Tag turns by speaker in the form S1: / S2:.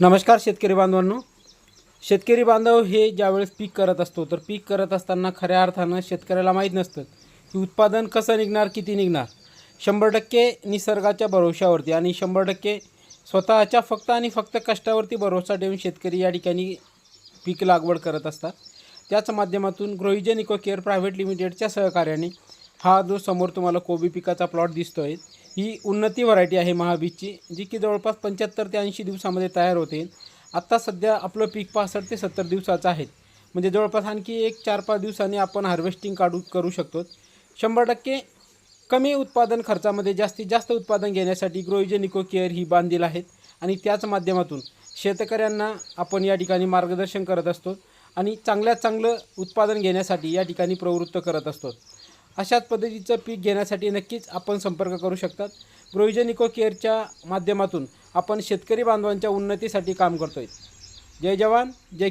S1: नमस्कार शेतकरी बांधवांनो. शेतकरी बांधव हे ज्यावेळेस पीक करत असतो तर पीक करत असताना खऱ्या अर्थानं शेतकऱ्याला माहीत नसतं की उत्पादन कसं निघणार किती निघणार. शंभर टक्के निसर्गाच्या भरोशावरती आणि शंभर टक्के स्वतःच्या फक्त आणि फक्त कष्टावरती भरोसा ठेवून शेतकरी या ठिकाणी पीक लागवड करत असतात. त्याच माध्यमातून ग्रोहिजन इको केअर प्रायव्हेट लिमिटेडच्या सहकार्याने हा जो समोर तुम्हाला कोबी पिकाचा प्लॉट दिसतो आहे ही उन्नती व्हरायटी आहे महाबीजची जी की जवळपास पंच्याहत्तर ते ऐंशी दिवसामध्ये तयार होते. आत्ता सध्या आपलं पीक पासष्ट ते सत्तर दिवसाचं आहे. म्हणजे जवळपास आणखी एक चार पाच दिवसांनी आपण हार्वेस्टिंग काढू करू शकतो. शंभर टक्के कमी उत्पादन खर्चामध्ये जास्तीत जास्त उत्पादन घेण्यासाठी ग्रोइजन इको केअर ही बांधील आहेत. आणि त्याच माध्यमातून शेतकऱ्यांना आपण या ठिकाणी मार्गदर्शन करत असतो आणि चांगल्यात चांगलं उत्पादन घेण्यासाठी या ठिकाणी प्रवृत्त करत असतो. अशाच पद्धतीचं पीक घेण्यासाठी नक्कीच आपण संपर्क करू शकतात. ग्रोइजन इको केअरच्या माध्यमातून आपण शेतकरी बांधवांच्या उन्नतीसाठी काम करतोय. जय जवान जय